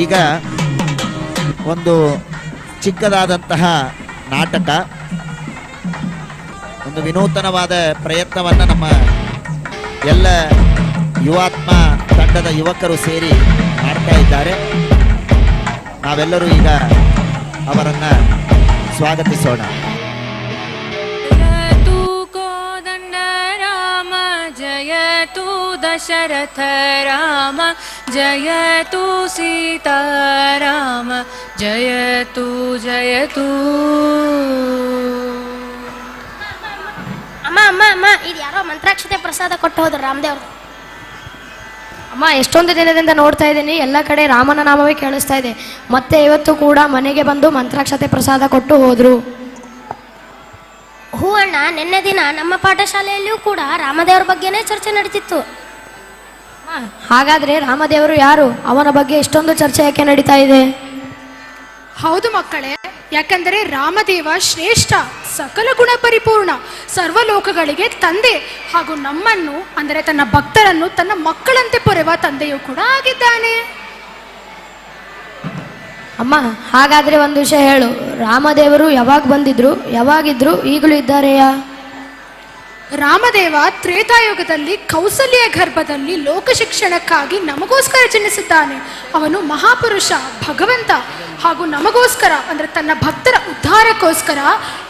ಈಗ ಒಂದು ಚಿಕ್ಕದಾದಂತಹ ನಾಟಕ ಒಂದು ವಿನೂತನವಾದ ಪ್ರಯತ್ನವನ್ನು ನಮ್ಮ ಎಲ್ಲ ಯುವಾತ್ಮ ತಂಡದ ಯುವಕರು ಸೇರಿ ಮಾಡ್ತಾ ಇದ್ದಾರೆ ನಾವೆಲ್ಲರೂ ಈಗ ಅವರನ್ನು ಸ್ವಾಗತಿಸೋಣ जयतु कोदण्ड राम जयतु दशरथ राम जयतु सीता राम जयतु जयतु ಅಮ್ಮ ಅಮ್ಮ ಅಮ್ಮ ಇದು ಯಾರೋ ಮಂತ್ರಾಕ್ಷತೆ ಪ್ರಸಾದ ಕೊಟ್ಟು ಹೋದ್ರು ರಾಮದೇವ್ರು ಅಮ್ಮ ಎಷ್ಟೊಂದು ದಿನದಿಂದ ನೋಡ್ತಾ ಇದ್ದೀನಿ ಎಲ್ಲ ಕಡೆ ರಾಮನ ನಾಮವೇ ಕೇಳಿಸ್ತಾ ಇದೆ ಮತ್ತೆ ಇವತ್ತು ಕೂಡ ಮನೆಗೆ ಬಂದು ಮಂತ್ರಾಕ್ಷತೆ ಪ್ರಸಾದ ಕೊಟ್ಟು ಹೋದ್ರು ಹೂ ಅಣ್ಣ ನಿನ್ನೆ ದಿನ ನಮ್ಮ ಪಾಠಶಾಲೆಯಲ್ಲಿಯೂ ಕೂಡ ರಾಮದೇವ್ರ ಬಗ್ಗೆನೇ ಚರ್ಚೆ ನಡೀತಿತ್ತು ಅಮ್ಮ, ಹಾಗಾದ್ರೆ ರಾಮದೇವರು ಯಾರು? ಅವನ ಬಗ್ಗೆ ಇಷ್ಟೊಂದು ಚರ್ಚೆ ಯಾಕೆ ನಡೀತಾ ಇದೆ? ಹೌದು ಮಕ್ಕಳೇ ಯಾಕಂದರೆ ರಾಮದೇವ ಶ್ರೇಷ್ಠ ಸಕಲ ಗುಣ ಪರಿಪೂರ್ಣ ಸರ್ವಲೋಕಗಳಿಗೆ ತಂದೆ ಹಾಗೂ ನಮ್ಮನ್ನು ಅಂದರೆ ತನ್ನ ಭಕ್ತರನ್ನು ತನ್ನ ಮಕ್ಕಳಂತೆ ಪೊರೆವ ತಂದೆಯೂ ಕೂಡ ಆಗಿದ್ದಾನೆ. ಅಮ್ಮ ಹಾಗಾದ್ರೆ ಒಂದು ವಿಷಯ ಹೇಳು. ರಾಮದೇವರು ಯಾವಾಗ ಬಂದಿದ್ರು ಯಾವಾಗಿದ್ರು ಈಗಲೂ ಇದ್ದಾರೆಯಾ? ರಾಮದೇವ ತ್ರೇತಾಯುಗದಲ್ಲಿ ಕೌಸಲ್ಯ ಗರ್ಭದಲ್ಲಿ ಲೋಕ ಶಿಕ್ಷಣಕ್ಕಾಗಿ ನಮಗೋಸ್ಕರ ಜನಿಸುತ್ತಾನೆ ಅವನು ಮಹಾಪುರುಷ, ಭಗವಂತ ಹಾಗೂ ನಮಗೋಸ್ಕರ, ಅಂದರೆ ತನ್ನ ಭಕ್ತರ ಉದ್ಧಾರಕ್ಕೋಸ್ಕರ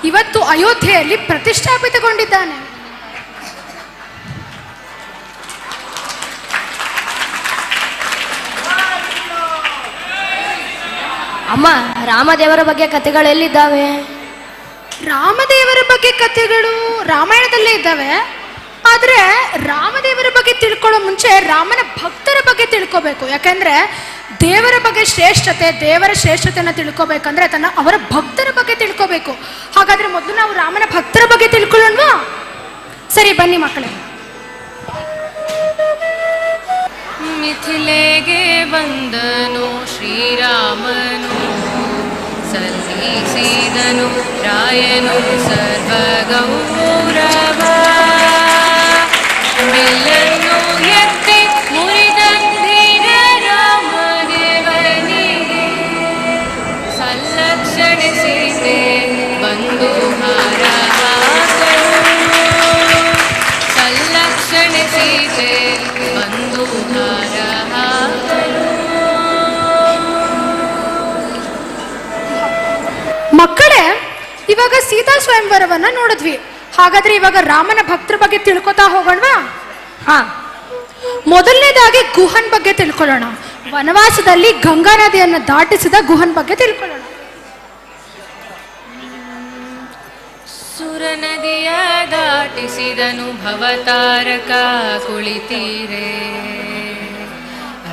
ಇವತ್ತು ಅಯೋಧ್ಯೆಯಲ್ಲಿ ಪ್ರತಿಷ್ಠಾಪಿತಗೊಂಡಿದ್ದಾನೆ. ಅಮ್ಮ, ರಾಮದೇವರ ಬಗ್ಗೆ ಕಥೆಗಳು ಎಲ್ಲಿದ್ದಾವೆ ರಾಮದೇವರ ಬಗ್ಗೆ ಕಥೆಗಳು ರಾಮಾಯಣದಲ್ಲೇ ಇದ್ದಾವೆ. ಆದರೆ ರಾಮದೇವರ ಬಗ್ಗೆ ತಿಳ್ಕೊಳ್ಳೋ ಮುಂಚೆ ರಾಮನ ಭಕ್ತರ ಬಗ್ಗೆ ತಿಳ್ಕೋಬೇಕು. ಯಾಕಂದ್ರೆ ದೇವರ ಬಗ್ಗೆ ಶ್ರೇಷ್ಠತೆ, ದೇವರ ಶ್ರೇಷ್ಠತೆಯನ್ನು ತಿಳ್ಕೊಬೇಕಂದ್ರೆ ತನ್ನ ಅವರ ಭಕ್ತರ ಬಗ್ಗೆ ತಿಳ್ಕೋಬೇಕು. ಹಾಗಾದ್ರೆ ಮೊದಲು ನಾವು ರಾಮನ ಭಕ್ತರ ಬಗ್ಗೆ ತಿಳ್ಕೊಳ್ಳೋಣವಾ? ಸರಿ, ಬನ್ನಿ ಮಕ್ಕಳೇ. ಮಿಥಿಲೆಗೆ ಬಂದನು ಶ್ರೀರಾಮನು. ಸಲ್ಲಿಸಿದನು ರಾಯನು ಸರ್ವಗೌರವ. ಸೀತಾ ಸ್ವಯಂವರವನ್ನ ನೋಡಿದ್ವಿ. ಹಾಗಾದ್ರೆ ಇವಾಗ ರಾಮನ ಭಕ್ತರ ಬಗ್ಗೆ ತಿಳ್ಕೊತಾ ಹೋಗೋಣವಾ? ಹಾ. ಮೊದಲನೇದಾಗಿ ಗುಹನ್ ಬಗ್ಗೆ ತಿಳ್ಕೊಳ್ಳೋಣ. ವನವಾಸದಲ್ಲಿ ಗಂಗಾ ನದಿಯನ್ನು ದಾಟಿಸಿದ ಗುಹನ್ ಬಗ್ಗೆ ತಿಳ್ಕೊಳ್ಳೋಣ. ಸುರನದಿಯ ದಾಟಿಸಿದನು ಭವತಾರಕ ಕುಳಿತೀರೆ.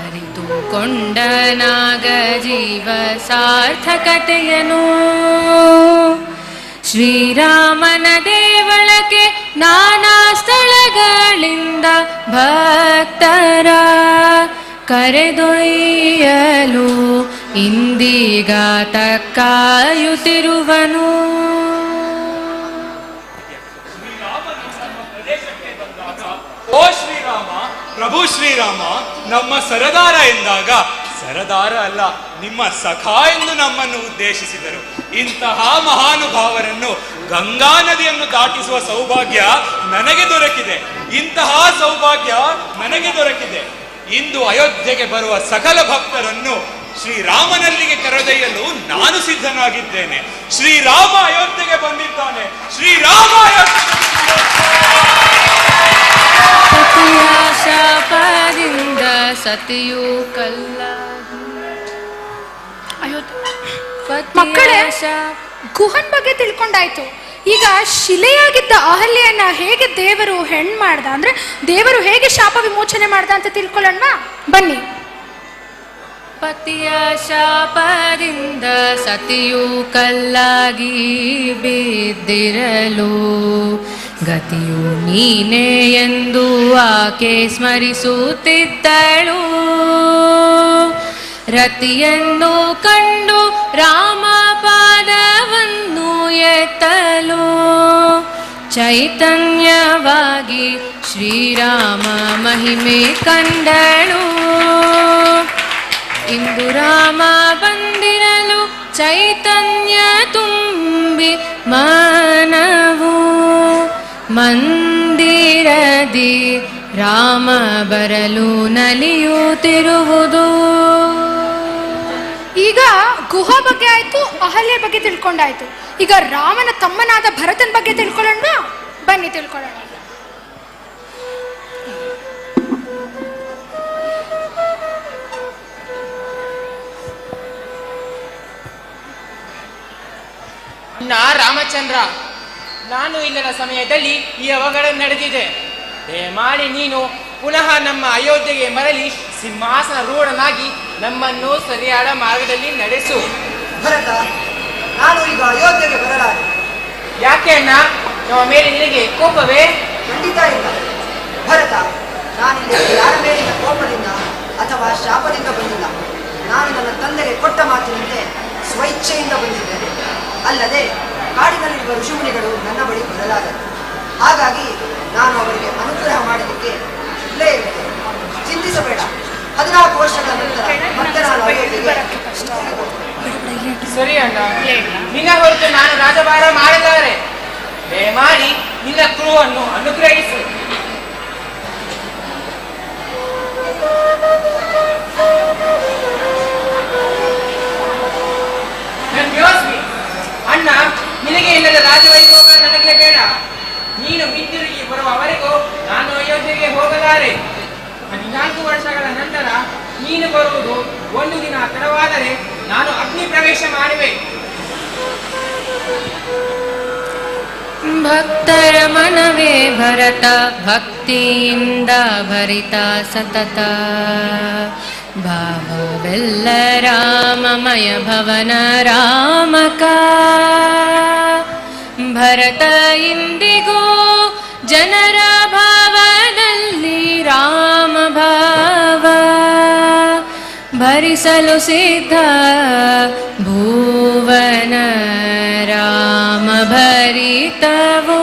ಅರಿತುಕೊಂಡ ನಾಗ ಜೀವ ಸಾರ್ಥಕತೆಯನು. ಶ್ರೀರಾಮನ ದೇವಳಕ್ಕೆ ನಾನಾ ಸ್ಥಳಗಳಿಂದ ಭಕ್ತರ ಕರೆದೊಯ್ಯಲು ಇಂದೀಗ ತಕ್ಕಾಯುತ್ತಿರುವನು ಓ ಶ್ರೀರಾಮ, ಪ್ರಭು ಶ್ರೀರಾಮ, ನಮ್ಮ ಸರದಾರ ಎಂದಾಗ ಸರದಾರ ಅಲ್ಲ, ನಿಮ್ಮ ಸಖಾ ಎಂದು ನಮ್ಮನ್ನು ಉದ್ದೇಶಿಸಿದರು. ಇಂತಹ ಮಹಾನುಭಾವರನ್ನು ಗಂಗಾ ನದಿಯನ್ನು ದಾಟಿಸುವ ಸೌಭಾಗ್ಯ ನನಗೆ ದೊರಕಿದೆ. ಇಂತಹ ಸೌಭಾಗ್ಯ ನನಗೆ ದೊರಕಿದೆ. ಇಂದು ಅಯೋಧ್ಯೆಗೆ ಬರುವ ಸಕಲ ಭಕ್ತರನ್ನು ಶ್ರೀರಾಮನಲ್ಲಿಗೆ ಕರೆದೊಯ್ಯಲು ನಾನು ಸಿದ್ಧನಾಗಿದ್ದೇನೆ. ಶ್ರೀರಾಮ ಅಯೋಧ್ಯೆಗೆ ಬಂದಿದ್ದಾನೆ. ಶ್ರೀರಾಮ ಸತಿಯು ಪತಿಯ ಮಕ್ಕಳೇ ಗುಹನ್ ಬಗ್ಗೆ ತಿಳ್ಕೊಂಡಾಯ್ತು. ಈಗ ಶಿಲೆಯಾಗಿದ್ದ ಅಹಲ್ಯನ ಹೇಗೆ ದೇವರು ಹೆಣ್ ಮಾಡ್ದ? ಅಂದ್ರೆ ದೇವರು ಹೇಗೆ ಶಾಪ ವಿಮೋಚನೆ ಮಾಡ್ದ ಅಂತ ತಿಳ್ಕೊಳ್ಳೋಣ? ಬನ್ನಿ. ಪತಿಯ ಶಾಪದಿಂದ ಸತಿಯು ಕಲ್ಲಾಗಿ ಬಿದ್ದಿರಲು ಗತಿಯು ನೀನೇ ಎಂದು ಆಕೆ ಸ್ಮರಿಸುತ್ತಿದ್ದಳು. ರತಿಯನ್ನು ಕಂಡು ರಾಮ ಪಾದವನ್ನು ಎತ್ತಲು ಚೈತನ್ಯವಾಗಿ ಶ್ರೀರಾಮ ಮಹಿಮೆ ಕಂಡಳು. ಇಂದು ರಾಮ ಬಂದಿರಲು ಚೈತನ್ಯ ತುಂಬಿ ಮನವು. ಮಂದಿರದಿ ರಾಮ ಬರಲು ನಲಿಯುತ್ತಿರುವುದು. ಈಗ ಗುಹ ಬಗ್ಗೆ ಆಯ್ತು, ಅಹಲ್ಯ ಬಗ್ಗೆ ತಿಳ್ಕೊಂಡಾಯ್ತು. ಈಗ ರಾಮನ ತಮ್ಮನಾದ ಭರತನ ಬಗ್ಗೆ ತಿಳ್ಕೊಳ್ಳೋಣ ಬನ್ನಿ, ತಿಳ್ಕೊಳ್ಳೋಣ. ನಾ ರಾಮಚಂದ್ರ, ನಾನು ಇಲ್ಲದ ಸಮಯದಲ್ಲಿ ಈ ಅವಘಡ ನಡೆದಿದೆ. ದಯಮಾಡಿ ನೀನು ಪುನಃ ನಮ್ಮ ಅಯೋಧ್ಯೆಗೆ ಮರಳಿ ಸಿಂಹಾಸನ ರೂಢನಾಗಿ ನಮ್ಮನ್ನು ಸರಿಯಾದ ಮಾರ್ಗದಲ್ಲಿ ನಡೆಸು. ಭರತ ನಾನು ಈಗ ಅಯೋಧ್ಯೆಗೆ ಬರಲಾರೆ. ಯಾಕೆ ಅಣ್ಣ? ನಮ್ಮ ಮೇಲೆ ನಿನಗೆ ಕೋಪವೇ? ಖಂಡಿತ ಇಲ್ಲ. ಭರತ ನಾನು ಯಾರ ಮೇಲಿನ ಕೋಪದಿಂದ ಅಥವಾ ಶಾಪದಿಂದ ಬಂದಿಲ್ಲ. ನಾನು ನನ್ನ ತಂದೆಗೆ ಕೊಟ್ಟ ಮಾತಿನಂತೆ ಸ್ವಇಚ್ಛೆಯಿಂದ ಬಂದಿದ್ದೇನೆ. ಅಲ್ಲದೆ ಕಾಡಿನಲ್ಲಿರುವ ಋಷಿಮುನಿಗಳು ನನ್ನ ಬಳಿ ಬರಲಾಗದು ಹಾಗಾಗಿ ನಾನು ಅವರಿಗೆ ಅನುಗ್ರಹ ಮಾಡಿದ್ದಕ್ಕೆ ಇರುತ್ತೇನೆ ಚಿಂತಿಸಬೇಡ. ಹದಿನಾಲ್ಕು ವರ್ಷಗಳ ನಂತರ ಮತ್ತೆ ನಾನು ಅಯೋಧ್ಯೆಗೆ ಸರಿ ಅಣ್ಣ. ನಿನ್ನ ಹೊರತು ನಾನು ರಾಜಭಾರ ಮಾಡಲಾರೆ ದಯಮಾಡಿ ನಿನ್ನ ಕ್ರೂವನ್ನು ಅನುಗ್ರಹಿಸು. ಅಣ್ಣ, ನಿನಗೆ ಇಲ್ಲದ ರಾಜವೈಭೋಗ ನನಗೆ ಬೇಡ ನೀನು ಹಿಂದಿರುಗಿ ಬರುವವರೆಗೂ ನಾನು ಅಯೋಧ್ಯೆಗೆ ಹೋಗಲಾರೆ. ಹದಿನಾಲ್ಕು ವರ್ಷಗಳ ನಂತರ ನೀನು ಬರುವುದು ಒಂದು ದಿನ ತಡವಾದರೆ ನಾನು ಅಗ್ನಿ ಪ್ರವೇಶ ಮಾಡುವೆ. ಭಕ್ತರ ಮನವೇ ಭರತ, ಭಕ್ತಿಯಿಂದ ಭರಿತ ಸತತ. ಭಾವವೆಲ್ಲ ರಾಮಮಯ ಭವನ ರಾಮಕ. ಭರತ ಇಂದಿಗೂ ಜನರ ಭಾವದಲ್ಲಿ ರಾಮ ಭಾವ ಭರಿಸಲು ಸಿದ್ಧ ಭುವನ ರಾಮ ಭರಿತವೋ.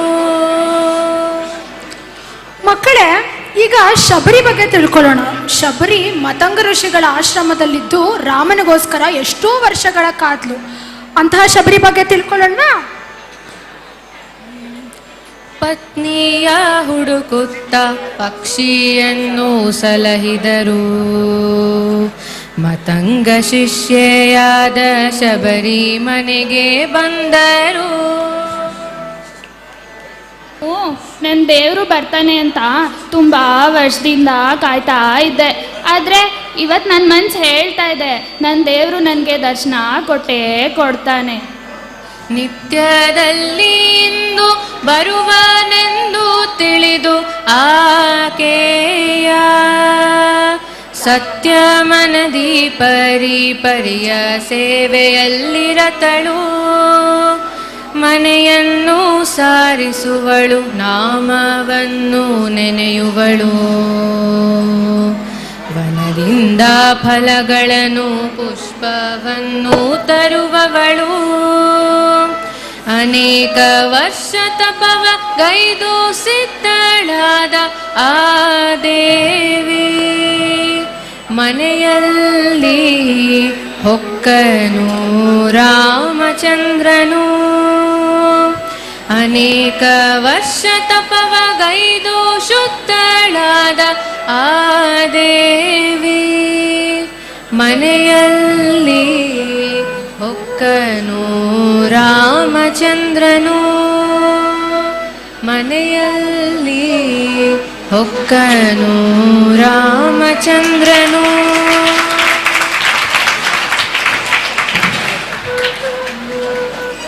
ಮಕ್ಕಳೇ, ಈಗ ಶಬರಿ ಬಗ್ಗೆ ತಿಳ್ಕೊಳ್ಳೋಣ. ಶಬರಿ ಮತಂಗ ಋಷಿಗಳ ಆಶ್ರಮದಲ್ಲಿದ್ದು ರಾಮನಿಗೋಸ್ಕರ ಎಷ್ಟೋ ವರ್ಷಗಳ ಕಾದ್ಲು. ಅಂತಹ ಶಬರಿ ಬಗ್ಗೆ ತಿಳ್ಕೊಳ್ಳೋಣ ಪತ್ನಿಯ ಹುಡುಕುತ್ತ ಪಕ್ಷಿಯನ್ನು ಸಲಹಿದರು. ಮತಂಗ ಶಿಷ್ಯೆಯಾದ ಶಬರಿ ಮನೆಗೆ ಬಂದರು. ಓ ನನ್ನ ದೇವರು ಬರ್ತಾನೆ ಅಂತ ತುಂಬ ವರ್ಷದಿಂದ ಕಾಯ್ತಾ ಇದ್ದೆ. ಆದರೆ ಇವತ್ತು ನನ್ನ ಮನ್ಸು ಹೇಳ್ತಾ ಇದೆ. ನನ್ನ ದೇವರು ನನಗೆ ದರ್ಶನ ಕೊಟ್ಟೇ ಕೊಡ್ತಾನೆ. ನಿತ್ಯದಲ್ಲಿ ಇಂದು ಬರುವನೆಂದು ತಿಳಿದು ಆಕೆಯ ಸತ್ಯ ಮನದಿ ಪರಿ ಪರಿಯ ಸೇವೆಯಲ್ಲಿರತಳು. ಮನೆಯನ್ನು ಸಾರಿಸುವಳು, ನಾಮವನ್ನು ನೆನೆಯುವಳು. ವನದಿಂದ ಫಲಗಳನ್ನು, ಪುಷ್ಪವನ್ನು ತರುವವಳು. ಅನೇಕ ವರ್ಷ ತಪವ ಗೈದು ಸಿದ್ಧಳಾದ ಆ ದೇವಿ. ಮನೆಯಲ್ಲಿ ಹೊಕ್ಕನು ರಾಮಚಂದ್ರನು. ಅನೇಕ ವರ್ಷ ತಪವ ಗೈದು ಶುದ್ಧಳಾದ ಆ ದೇವಿ. ಮನೆಯಲ್ಲಿ ಹೊಕ್ಕನು ರಾಮಚಂದ್ರನು ಮನೆಯಲ್ಲಿ ಹೊಕ್ಕನು ರಾಮಚಂದ್ರನು.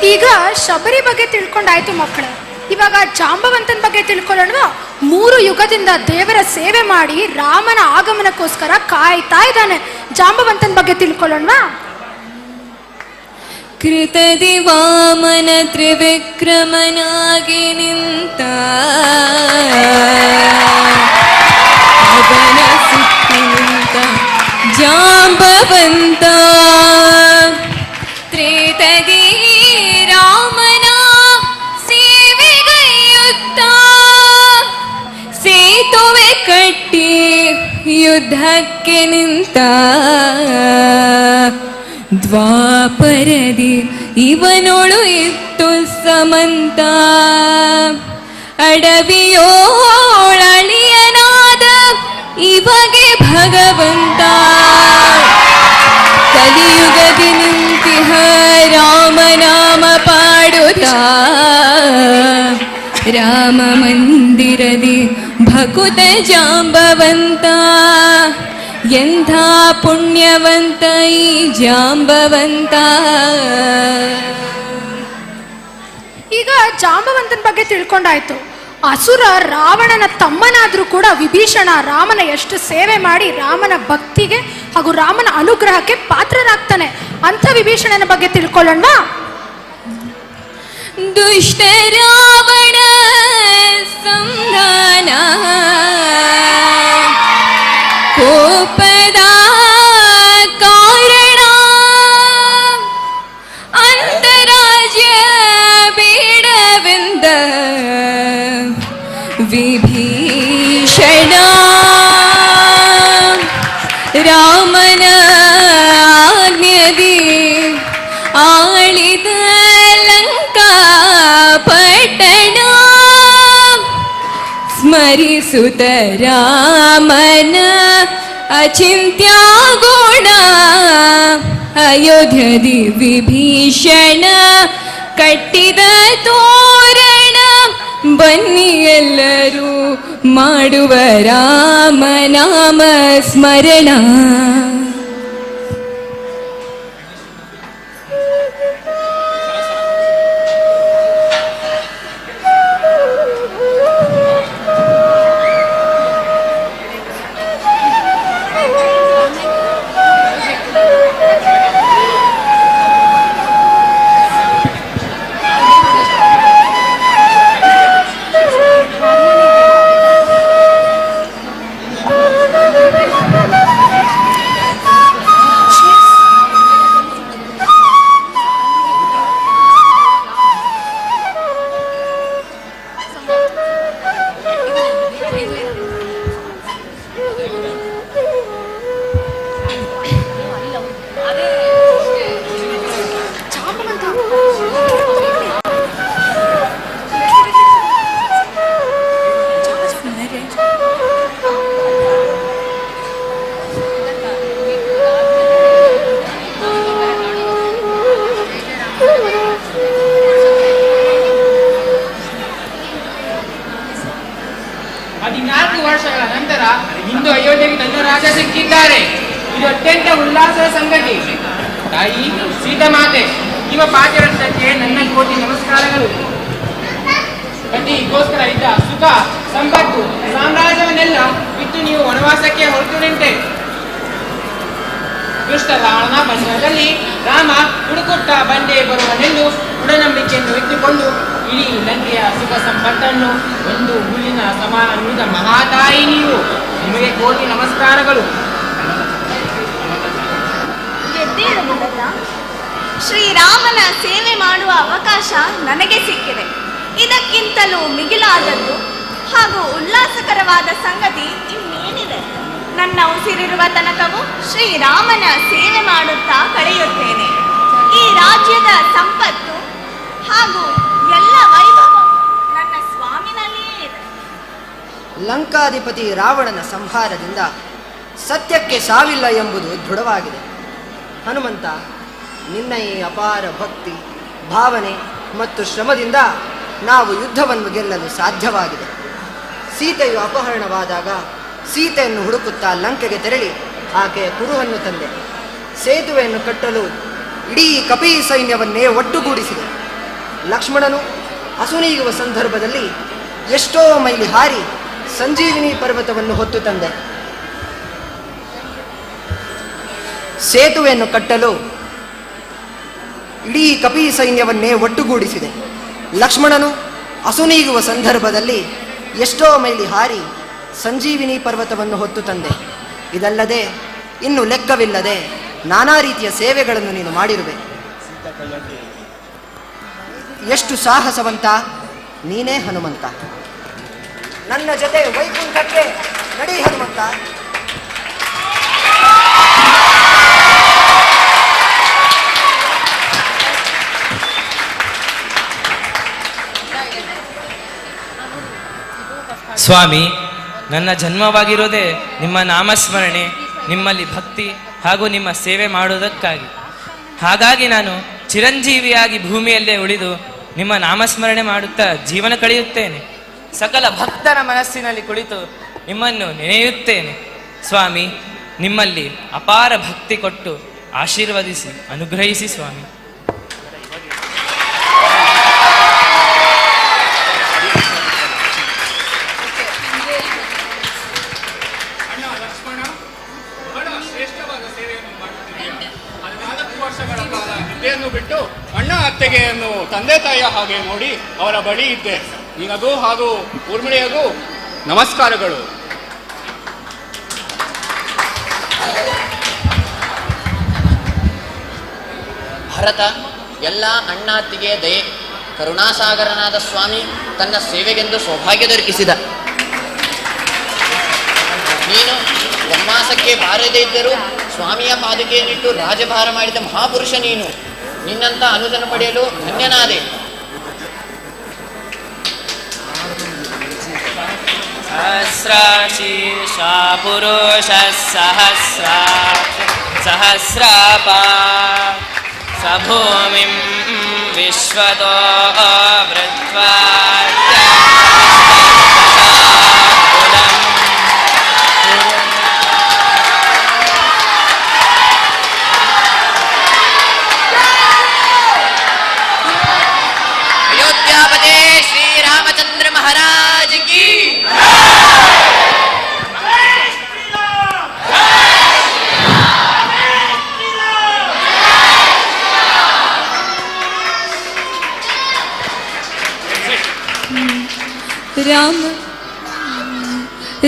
ಈಗ ಶಬರಿ ಬಗ್ಗೆ ತಿಳ್ಕೊಂಡಾಯ್ತು ಮಕ್ಕಳು. ಇವಾಗ ಜಾಂಬವಂತನ ಬಗ್ಗೆ ತಿಳ್ಕೊಳ್ಳೋಣ ಮೂರು ಯುಗದಿಂದ ದೇವರ ಸೇವೆ ಮಾಡಿ ರಾಮನ ಆಗಮನಕ್ಕೋಸ್ಕರ ಕಾಯ್ತಾ ಇದ್ದಾನೆ. ಜಾಂಬವಂತನ ಬಗ್ಗೆ ತಿಳ್ಕೊಳ್ಳೋಣ ಕೃತದಿ वामन ತ್ರಿವಿಕ್ರಮನಾಗಿ ನಿಂತ. ಅವನ ಸುತ್ತಿ रामना ಸೇವೆಗೈಯುತ್ತ. ಸೇತುವೆ ಕಟ್ಟಿ ಯುದ್ಧಕ್ಕೆ ನಿಂತ. ದ್ವಾಪರದಿ ಇವನೊಳು ಇತ್ತು ಸಮಂತ. ಅಡವಿಯೋಳಳಿಯನಾದ ಇವಗೆ ಭಗವಂತ. ಕಲಿಯುಗದಿ ನಿಂತಿಹ ರಾಮನಾಮ ಪಾಡುತ್ತ. ರಾಮ ಮಂದಿರದಿ ಭಕುತ ಜಾಂಬವಂತ. ಎಂಥ ಪುಣ್ಯವಂತ ಈ ಜಾಂಬವಂತ. ಈಗ ಜಾಂಬವಂತನ ಬಗ್ಗೆ ತಿಳ್ಕೊಂಡಾಯ್ತು. ಅಸುರ ರಾವಣನ ತಮ್ಮನಾದರೂ ಕೂಡ ವಿಭೀಷಣ ರಾಮನ ಎಷ್ಟು ಸೇವೆ ಮಾಡಿ ರಾಮನ ಭಕ್ತಿಗೆ ಹಾಗೂ ರಾಮನ ಅನುಗ್ರಹಕ್ಕೆ ಪಾತ್ರರಾಗ್ತಾನೆ ಅಂಥ ವಿಭೀಷಣನ ಬಗ್ಗೆ ತಿಳ್ಕೊಳ್ಳೋಣ. ದುಷ್ಟ ರಾವಣ ಸಂಧಾನ. വിഭീഷണ. രാമന ആജ്ഞതി ആളിത ലങ്കാപട്ടണ സ്മരിസുത രാമന ಆಳಿದ ಲಂಕಾ ಪಟ್ಟಣ ಸ್ಮರಿಸುತ್ತ ರಾಮನ ಅಚಿಂತ್ಯ ಗುಣ ಅಯೋಧ್ಯದಿ ವಿಭೀಷಣ ಕಟ್ಟಿದ ತೋರಣ, ಬನ್ನಿ ಎಲ್ಲರೂ ಮಾಡುವ ರಾಮನಾಮ ಸ್ಮರಣ. ಪತಿಗೋಸ್ಕರ ಇದ್ದ ಸುಖ, ಸಂಪತ್ತು, ಸಾಮ್ರಾಜ್ಯವನ್ನೆಲ್ಲ ಬಿಟ್ಟು ನೀವು ವನವಾಸಕ್ಕೆ ಹೊರಟು ನಿಂತೆ. ದುಷ್ಟ ರಾವಣ ಬಂಧನದಲ್ಲಿ ರಾಮ ಹುಡುಕುತ್ತ ಬಂಡೆ ಬರುವನೆಂದು ದೃಢನಂಬಿಕೆಯನ್ನು ಇಟ್ಟುಕೊಂಡು ಇಡೀ ಲಂಕೆಯ ಸುಖ ಸಂಪತ್ತನ್ನು ಒಂದು ಹುಲ್ಲಿನ ಸಮಾನ ನುಡಿದ ಮಹಾತಾಯಿ ನೀವು. ನಿಮಗೆ ಕೋಟಿ ನಮಸ್ಕಾರಗಳು. ಶ್ರೀರಾಮನ ಸೇವೆ ಮಾಡುವ ಅವಕಾಶ ನನಗೆ ಸಿಕ್ಕಿದೆ. ಇದಕ್ಕಿಂತಲೂ ಮಿಗಿಲಾದದ್ದು ಹಾಗೂ ಉಲ್ಲಾಸಕರವಾದ ಸಂಗತಿ ಇನ್ನೇನಿದೆ? ನನ್ನ ಉಸಿರಿರುವ ತನಕವೂ ಶ್ರೀರಾಮನ ಸೇವೆ ಮಾಡುತ್ತಾ ಕಳೆಯುತ್ತೇನೆ. ಈ ರಾಜ್ಯದ ಸಂಪತ್ತು ಹಾಗೂ ಎಲ್ಲ ವೈಭವ ನನ್ನ ಸ್ವಾಮಿನಲ್ಲಿಯೇ ಇದೆ. ಲಂಕಾಧಿಪತಿ ರಾವಣನ ಸಂಹಾರದಿಂದ ಸತ್ಯಕ್ಕೆ ಸಾವಿಲ್ಲ ಎಂಬುದು ದೃಢವಾಗಿದೆ. ಹನುಮಂತ, ನಿನ್ನ ಈ ಅಪಾರ ಭಕ್ತಿ, ಭಾವನೆ ಮತ್ತು ಶ್ರಮದಿಂದ ನಾವು ಯುದ್ಧವನ್ನು ಗೆಲ್ಲಲು ಸಾಧ್ಯವಾಗಿದೆ. ಸೀತೆಯು ಅಪಹರಣವಾದಾಗ ಸೀತೆಯನ್ನು ಹುಡುಕುತ್ತಾ ಲಂಕೆಗೆ ತೆರಳಿ ಆಕೆಯ ಕುರುಹನ್ನು ತಂದೆ. ಸೇತುವೆಯನ್ನು ಕಟ್ಟಲು ಇಡೀ ಕಪಿ ಸೈನ್ಯವನ್ನೇ ಒಟ್ಟುಗೂಡಿಸಿದೆ. ಲಕ್ಷ್ಮಣನು ಅಸುನೀಗುವ ಸಂದರ್ಭದಲ್ಲಿ ಎಷ್ಟೋ ಮೈಲಿ ಹಾರಿ ಸಂಜೀವಿನಿ ಪರ್ವತವನ್ನು ಹೊತ್ತು ತಂದೆ. ಸೇತುವೆಯನ್ನು ಕಟ್ಟಲು ಇಡೀ ಕಪಿ ಸೈನ್ಯವನ್ನೇ ಒಟ್ಟುಗೂಡಿಸಿದೆ. ಲಕ್ಷ್ಮಣನು ಅಸುನೀಗುವ ಸಂದರ್ಭದಲ್ಲಿ ಎಷ್ಟೋ ಮೈಲಿ ಹಾರಿ ಸಂಜೀವಿನಿ ಪರ್ವತವನ್ನು ಹೊತ್ತು ತಂದೆ. ಇದಲ್ಲದೆ ಇನ್ನು ಲೆಕ್ಕವಿಲ್ಲದೆ ನಾನಾ ರೀತಿಯ ಸೇವೆಗಳನ್ನು ನೀನು ಮಾಡಿರುವೆ. ಎಷ್ಟು ಸಾಹಸವಂತ ನೀನೇ ಹನುಮಂತ. ನನ್ನ ಜೊತೆ ವೈಕುಂಠಕ್ಕೆ ನಡಿ ಹನುಮಂತ. ಸ್ವಾಮಿ, ನನ್ನ ಜನ್ಮವಾಗಿರೋದೇ ನಿಮ್ಮ ನಾಮಸ್ಮರಣೆ, ನಿಮ್ಮಲ್ಲಿ ಭಕ್ತಿ ಹಾಗೂ ನಿಮ್ಮ ಸೇವೆ ಮಾಡುವುದಕ್ಕಾಗಿ. ಹಾಗಾಗಿ ನಾನು ಚಿರಂಜೀವಿಯಾಗಿ ಭೂಮಿಯಲ್ಲೇ ಉಳಿದು ನಿಮ್ಮ ನಾಮಸ್ಮರಣೆ ಮಾಡುತ್ತಾ ಜೀವನ ಕಳೆಯುತ್ತೇನೆ. ಸಕಲ ಭಕ್ತರ ಮನಸ್ಸಿನಲ್ಲಿ ಕುಳಿತು ನಿಮ್ಮನ್ನು ನೆನೆಯುತ್ತೇನೆ. ಸ್ವಾಮಿ, ನಿಮ್ಮಲ್ಲಿ ಅಪಾರ ಭಕ್ತಿ ಕೊಟ್ಟು ಆಶೀರ್ವದಿಸಿ, ಅನುಗ್ರಹಿಸಿ ಸ್ವಾಮಿ. ಹಾಗೆ ನೋಡಿ ಅವರ ಬಳಿ ಇದ್ದೆ. ನಿನಗೂ ಹಾಗೂ ಊರ್ಮಿಳೆಯಗೂ ನಮಸ್ಕಾರಗಳು. ಭರತ, ಎಲ್ಲ ಅಣ್ಣಾತಿಗೆ ದಯೆ. ಕರುಣಾಸಾಗರನಾದ ಸ್ವಾಮಿ ತನ್ನ ಸೇವೆಗೆಂದು ಸೌಭಾಗ್ಯ ದೊರಕಿಸಿದ. ನೀನು ಬ್ರಹ್ಮಾಸಕ್ಕೆ ಬಾರದೇ ಇದ್ದರೂ ಸ್ವಾಮಿಯ ಪಾದುಕೆಯನ್ನಿಟ್ಟು ರಾಜಭಾರ ಮಾಡಿದ ಮಹಾಪುರುಷ ನೀನು. ನಿನ್ನಂತ ಅನುದಾನ ಪಡೆಯಲು ಧನ್ಯನಾದೆ. सहस्राशीर्षा पुरुषः सहस्रा सहस्रापा स भूमिं विश्वतो वृत्वा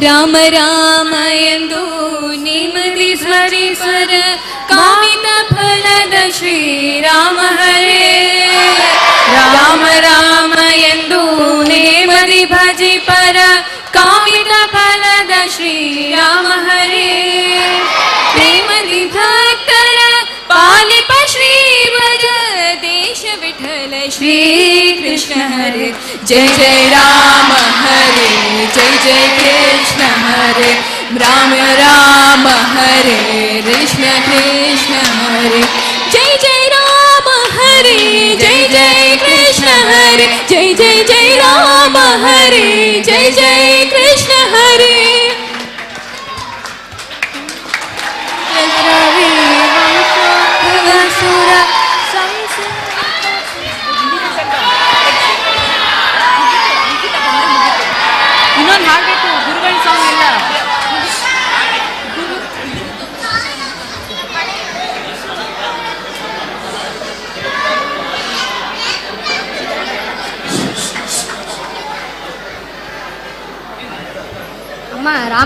राम रामो निमति सर कामितफलद श्रीराम हरे। श्री कृष्ण हरे। जय जय राम हरे। जय जय कृष्ण हरे। राम राम हरे। कृष्ण कृष्ण हरे। जय जय राम हरे। जय जय कृष्ण हरे। जय जय जय राम हरे। जय जय कृष्ण हरे।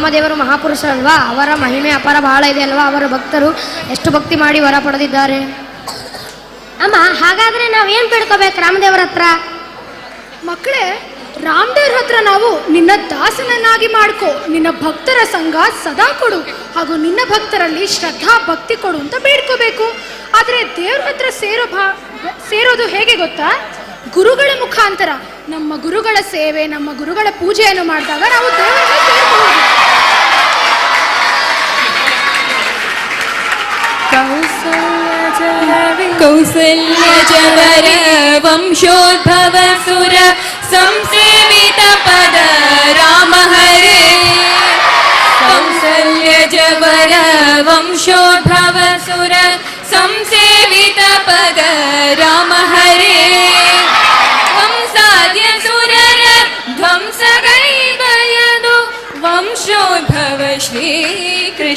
ರಾಮದೇವರು ಮಹಾಪುರುಷರಲ್ವಾ? ಅವರ ಮಹಿಮೆ ಅಪಾರ ಬಹಳ ಇದೆ ಅಲ್ವಾ? ಅವರ ಭಕ್ತರು ಎಷ್ಟು ಭಕ್ತಿ ಮಾಡಿ ವರ ಪಡೆದಿದ್ದಾರೆ? ಅಮ್ಮ ಹಾಗಾದ್ರೆ ನಾವೇನ್ ಬೇಡ್ಕೋಬೇಕು ರಾಮದೇವರ ಹತ್ರ? ಮಕ್ಕಳೇ ರಾಮದೇವ್ರ ಹತ್ರ ನಾವು ನಿನ್ನ ದಾಸನನ್ನಾಗಿ ಮಾಡ್ಕೊ ನಿನ್ನ ಭಕ್ತರ ಸಂಘ ಸದಾ ಕೊಡು ಹಾಗೂ ನಿನ್ನ ಭಕ್ತರಲ್ಲಿ ಶ್ರದ್ಧಾ ಭಕ್ತಿ ಕೊಡು ಅಂತ ಬೇಡ್ಕೋಬೇಕು. ಆದರೆ ದೇವ್ರ ಹತ್ರ ಸೇರೋ ಭಾ ಸೇರೋದು ಹೇಗೆ ಗೊತ್ತಾ? ಗುರುಗಳ ಮುಖಾಂತರ ನಮ್ಮ ಗುರುಗಳ ಸೇವೆ ನಮ್ಮ ಗುರುಗಳ ಪೂಜೆಯನ್ನು ಮಾಡಿದಾಗ ನಾವು ದೇವರನ್ನು ಸೇರಬಹುದು ಕೌಸಲ್ಯ ಜವರ ವಂಶೋದ್ಭವ ಸುರ ಸಂಸೇವಿತ ಪದ ರಾಮ ಹರೇ ಕೌಸಲ್ಯ ಜವರ ವಂಶೋದ್ಭವ ಸುರ ಸಂಸೇವಿತ ಪದ ರಾಮ ಹರೇ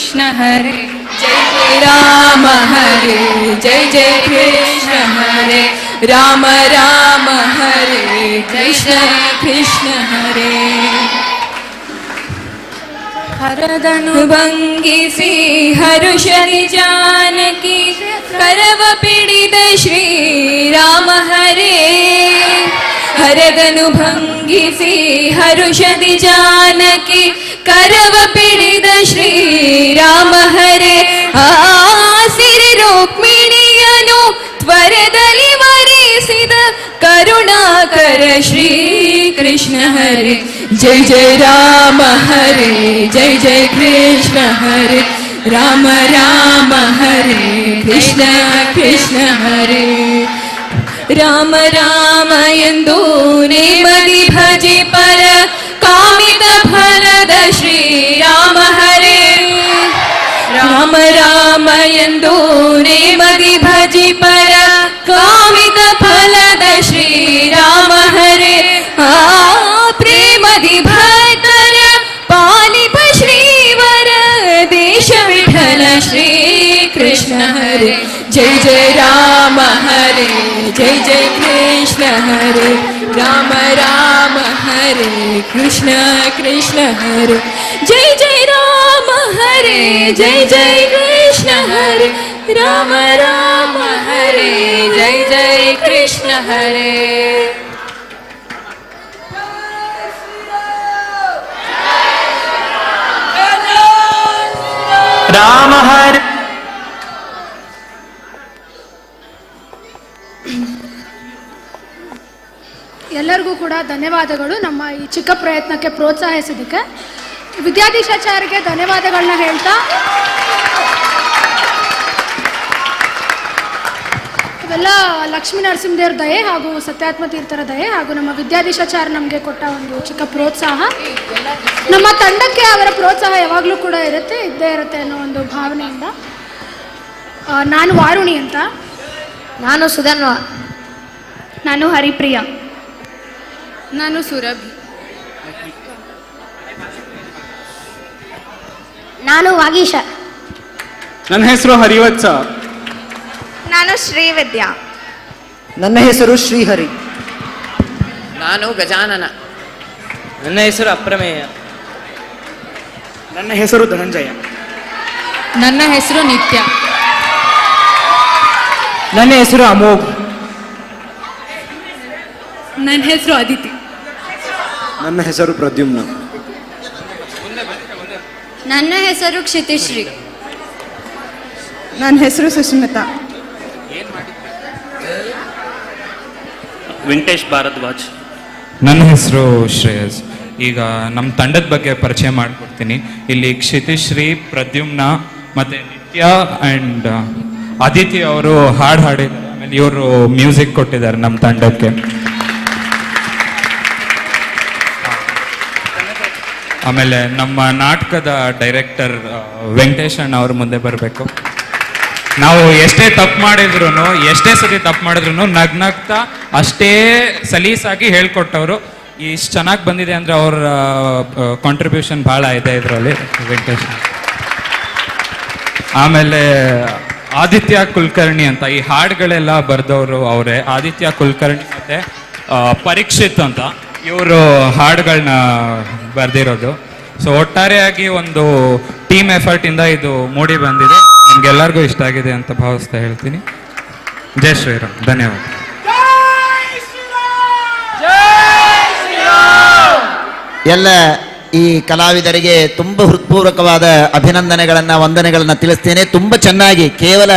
कृष्ण हरे जय जय राम हरे जय जय कृष्ण हरे राम राम हरे कृष्ण कृष्ण हरे हरदनु भङ्गिसि जान की करव पीडित श्री राम हरे हरदनु भङ्गिसि जान की കരവ പിടിത ശ്രീരാമ ഹരേ. ആസിരി രോക്മിണിയനു ത്വരതലി വരേസിത കരുണാകര ശ്രീകൃഷ്ണ ഹരേ. ജയ ജയ രാമ ഹരേ ജയ ജയ കൃഷ്ണ ഹരേ. രാമ രാമ ഹരേ കൃഷ്ണ കൃഷ്ണ ഹരേ. രാമ രാമ എന്തോ നേമതി ഭജി പര रामयन्दूरे मदि भजि पर कामित फलद श्रीराम हरे। आ प्रेमदि भर पालिप श्रीवर, देश विठल श्रीकृष्ण हरे। जय जय राम हरे, जय जय कृष्ण हरे। राम राम हरे, कृष्ण कृष्ण हरे। जय जय राम हरे जय जय कृष्ण हरे राम राम हरे जय जय कृष्ण हरे ರಾಮ ಹರ ಎಲ್ಲರಿಗೂ ಕೂಡ ಧನ್ಯವಾದಗಳು ನಮ್ಮ ಈ ಚಿಕ್ಕ ಪ್ರಯತ್ನಕ್ಕೆ ಪ್ರೋತ್ಸಾಹಿಸಿದ್ದಕ್ಕೆ ವಿದ್ಯಾಧೀಶಾಚಾರ್ಯಗೆ ಧನ್ಯವಾದಗಳನ್ನ ಹೇಳ್ತಾ. ಇವೆಲ್ಲ ಲಕ್ಷ್ಮೀ ನರಸಿಂಹದೇವ್ರ ದಯೆ ಹಾಗೂ ಸತ್ಯಾತ್ಮ ತೀರ್ಥರ ದಯೆ ಹಾಗೂ ನಮ್ಮ ವಿದ್ಯಾಧೀಶಾಚಾರ್ಯ ನಮಗೆ ಕೊಟ್ಟ ಒಂದು ಚಿಕ್ಕ ಪ್ರೋತ್ಸಾಹ. ನಮ್ಮ ತಂಡಕ್ಕೆ ಅವರ ಪ್ರೋತ್ಸಾಹ ಯಾವಾಗಲೂ ಕೂಡ ಇರುತ್ತೆ ಇದ್ದೇ ಇರುತ್ತೆ ಅನ್ನೋ ಒಂದು ಭಾವನೆಯಿಂದ. ನಾನು ವಾರುಣಿ ಅಂತ. ನಾನು ಸುಧನ್ವ. ನಾನು ಹರಿಪ್ರಿಯ. ನಾನು ಸುರಭಿ. ನಾನು ವಾಗೀಶ. ನನ್ನ ಹೆಸರು ಹರಿವತ್ಸ. ನಾನು ಶ್ರೀವಿದ್ಯಾ. ನನ್ನ ಹೆಸರು ಶ್ರೀಹರಿ. ನಾನು ಗಜಾನನ. ನನ್ನ ಹೆಸರು ಅಪ್ರಮೇಯ. ನನ್ನ ಹೆಸರು ಧನಂಜಯ. ನನ್ನ ಹೆಸರು ನಿತ್ಯ. ನನ್ನ ಹೆಸರು ಅಮೋಘ್. ನನ್ನ ಹೆಸರು ಅದಿತಿ ನನ್ನ ಹೆಸರು ಪ್ರದ್ಯುಮ್ನ. ನನ್ನ ಹೆಸರು ಕ್ಷಿತಿಶ್ರೀ. ನನ್ನ ಹೆಸರು ಸುಸ್ಮಿತಾ ವೆಂಕಟೇಶ್ ಭಾರದ್ವಾಜ್ ನನ್ನ ಹೆಸರು ಶ್ರೇಯಸ್. ಈಗ ನಮ್ಮ ತಂಡದ ಬಗ್ಗೆ ಪರಿಚಯ ಮಾಡಿಕೊಡ್ತೀನಿ. ಇಲ್ಲಿ ಕ್ಷಿತಿಶ್ರೀ ಪ್ರದ್ಯುಮ್ನ ಮತ್ತು ನಿತ್ಯ ಆ್ಯಂಡ್ ಅದಿತಿ ಅವರು ಹಾಡು ಹಾಡಿದ್ದಾರೆ. ಆಮೇಲೆ ಇವರು ಮ್ಯೂಸಿಕ್ ಕೊಟ್ಟಿದ್ದಾರೆ ನಮ್ಮ ತಂಡಕ್ಕೆ. ಆಮೇಲೆ ನಮ್ಮ ನಾಟಕದ ಡೈರೆಕ್ಟರ್ ವೆಂಕಟೇಶ್ ಅಣ್ಣ ಅವ್ರ ಮುಂದೆ ಬರಬೇಕು. ನಾವು ಎಷ್ಟೇ ತಪ್ಪು ಮಾಡಿದ್ರು ಎಷ್ಟೇ ಸತಿ ತಪ್ಪು ಮಾಡಿದ್ರು ನಗ್ನಗ್ತಾ ಅಷ್ಟೇ ಸಲೀಸಾಗಿ ಹೇಳ್ಕೊಟ್ಟವರು. ಇಷ್ಟು ಚೆನ್ನಾಗಿ ಬಂದಿದೆ ಅಂದ್ರೆ ಅವ್ರ ಕಾಂಟ್ರಿಬ್ಯೂಷನ್ ಭಾಳ ಇದೆ ಇದರಲ್ಲಿ, ವೆಂಕಟೇಶ್ ಆಮೇಲೆ ಆದಿತ್ಯ ಕುಲಕರ್ಣಿ ಅಂತ, ಈ ಹಾಡುಗಳೆಲ್ಲ ಬರೆದವರು ಅವರೇ. ಆದಿತ್ಯ ಕುಲಕರ್ಣಿ ಮತ್ತೆ ಪರೀಕ್ಷಿತ್ ಅಂತ. ಇವರು ಹಾಡುಗಳನ್ನ ಬರೆದಿರೋದು. ಸೊ ಒಟ್ಟಾರೆಯಾಗಿ ಒಂದು ಟೀಮ್ ಎಫರ್ಟ್ ಇಂದ ಮೂಡಿ ಬಂದಿದೆ. ನಿಮ್ಗೆಲ್ಲರಿಗೂ ಇಷ್ಟ ಆಗಿದೆ ಅಂತ ಭಾವಿಸ್ತಾ ಹೇಳ್ತೀನಿ. ಜೈ ಶ್ರೀರಾಮ್. ಧನ್ಯವಾದ. ಎಲ್ಲ ಈ ಕಲಾವಿದರಿಗೆ ತುಂಬ ಹೃತ್ಪೂರ್ವಕವಾದ ಅಭಿನಂದನೆಗಳನ್ನು, ವಂದನೆಗಳನ್ನು ತಿಳಿಸ್ತೇನೆ. ತುಂಬ ಚೆನ್ನಾಗಿ, ಕೇವಲ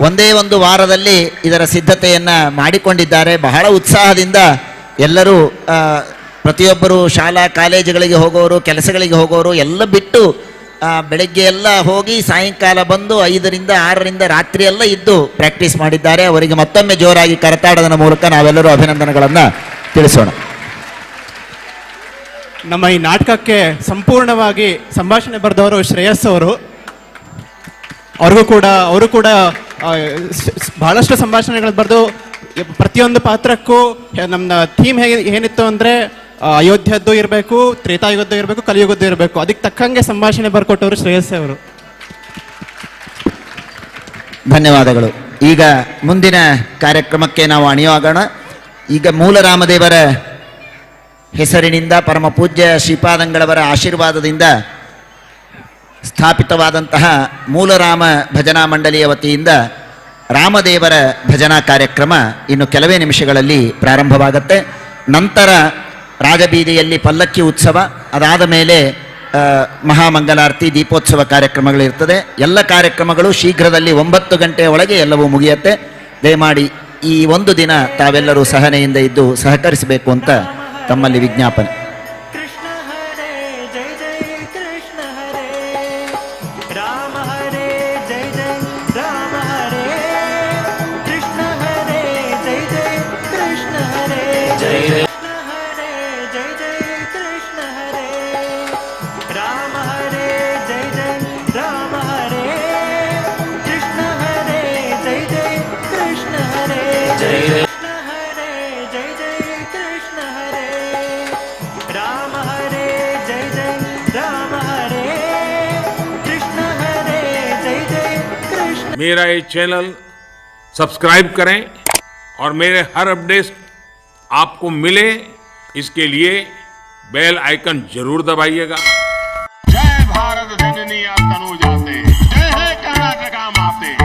ಒಂದೇ ಒಂದು ವಾರದಲ್ಲಿ ಇದರ ಸಿದ್ಧತೆಯನ್ನು ಮಾಡಿಕೊಂಡಿದ್ದಾರೆ. ಬಹಳ ಉತ್ಸಾಹದಿಂದ ಎಲ್ಲರೂ ಪ್ರತಿಯೊಬ್ಬರು ಶಾಲಾ, ಕಾಲೇಜುಗಳಿಗೆ ಹೋಗೋರು, ಕೆಲಸಗಳಿಗೆ ಹೋಗೋರು, ಎಲ್ಲ ಬಿಟ್ಟು ಬೆಳಗ್ಗೆ ಎಲ್ಲ ಹೋಗಿ ಸಾಯಂಕಾಲ ಬಂದು ಐದರಿಂದ ಆರರಿಂದ ರಾತ್ರಿ ಎಲ್ಲ ಇದ್ದು ಪ್ರಾಕ್ಟೀಸ್ ಮಾಡಿದ್ದಾರೆ. ಅವರಿಗೆ ಮತ್ತೊಮ್ಮೆ ಜೋರಾಗಿ ಕರತಾಡದ ಮೂಲಕ ನಾವೆಲ್ಲರೂ ಅಭಿನಂದನೆಗಳನ್ನು ತಿಳಿಸೋಣ. ನಮ್ಮ ಈ ನಾಟಕಕ್ಕೆ ಸಂಪೂರ್ಣವಾಗಿ ಸಂಭಾಷಣೆ ಬರೆದವರು ಶ್ರೇಯಸ್ ಅವರು. ಅವ್ರಿಗೂ ಕೂಡ, ಅವರು ಕೂಡ ಬಹಳಷ್ಟು ಸಂಭಾಷಣೆಗಳು ಬರೆದು, ಪ್ರತಿಯೊಂದು ಪಾತ್ರಕ್ಕೂ ನಮ್ಮ ಥೀಮ್ ಹೇಗೆ, ಏನಿತ್ತು ಅಂದರೆ ಅಯೋಧ್ಯದ್ದು ಇರಬೇಕು, ತ್ರೇತಾಯುಗದ್ದು ಇರಬೇಕು, ಕಲಿಯುಗದ್ದು ಇರಬೇಕು. ಅದಕ್ಕೆ ತಕ್ಕಂಗೆ ಸಂಭಾಷಣೆ ಬರ್ಕೊಟ್ಟವರು ಶ್ರೇಯಸ್ ಅವರು. ಧನ್ಯವಾದಗಳು. ಈಗ ಮುಂದಿನ ಕಾರ್ಯಕ್ರಮಕ್ಕೆ ನಾವು ಅಣಿಯೋಗೋಣ. ಈಗ ಮೂಲ ರಾಮದೇವರ ಹೆಸರಿನಿಂದ, ಪರಮ ಪೂಜ್ಯ ಶ್ರೀಪಾದಂಗಳವರ ಆಶೀರ್ವಾದದಿಂದ ಸ್ಥಾಪಿತವಾದಂತಹ ಮೂಲರಾಮ ಭಜನಾ ಮಂಡಳಿಯ ವತಿಯಿಂದ ರಾಮದೇವರ ಭಜನಾ ಕಾರ್ಯಕ್ರಮ ಇನ್ನು ಕೆಲವೇ ನಿಮಿಷಗಳಲ್ಲಿ ಪ್ರಾರಂಭವಾಗುತ್ತೆ. ನಂತರ ರಾಜಬೀದಿಯಲ್ಲಿ ಪಲ್ಲಕ್ಕಿ ಉತ್ಸವ, ಅದಾದ ಮೇಲೆ ಮಹಾಮಂಗಲಾರತಿ, ದೀಪೋತ್ಸವ ಕಾರ್ಯಕ್ರಮಗಳಿರ್ತದೆ. ಎಲ್ಲ ಕಾರ್ಯಕ್ರಮಗಳು ಶೀಘ್ರದಲ್ಲಿ ಒಂಬತ್ತು ಗಂಟೆಯ ಒಳಗೆ ಎಲ್ಲವೂ ಮುಗಿಯುತ್ತೆ. ದಯಮಾಡಿ ಈ ಒಂದು ದಿನ ತಾವೆಲ್ಲರೂ ಸಹನೆಯಿಂದ ಇದ್ದು ಸಹಕರಿಸಬೇಕು ಅಂತ ತಮ್ಮಲ್ಲಿ ವಿಜ್ಞಾಪನೆ. मेरा ये चैनल सब्सक्राइब करें और मेरे हर अपडेट आपको मिले, इसके लिए बेल आइकन ज़रूर दबाइएगा। जय भारत जय कर्नाटका माते।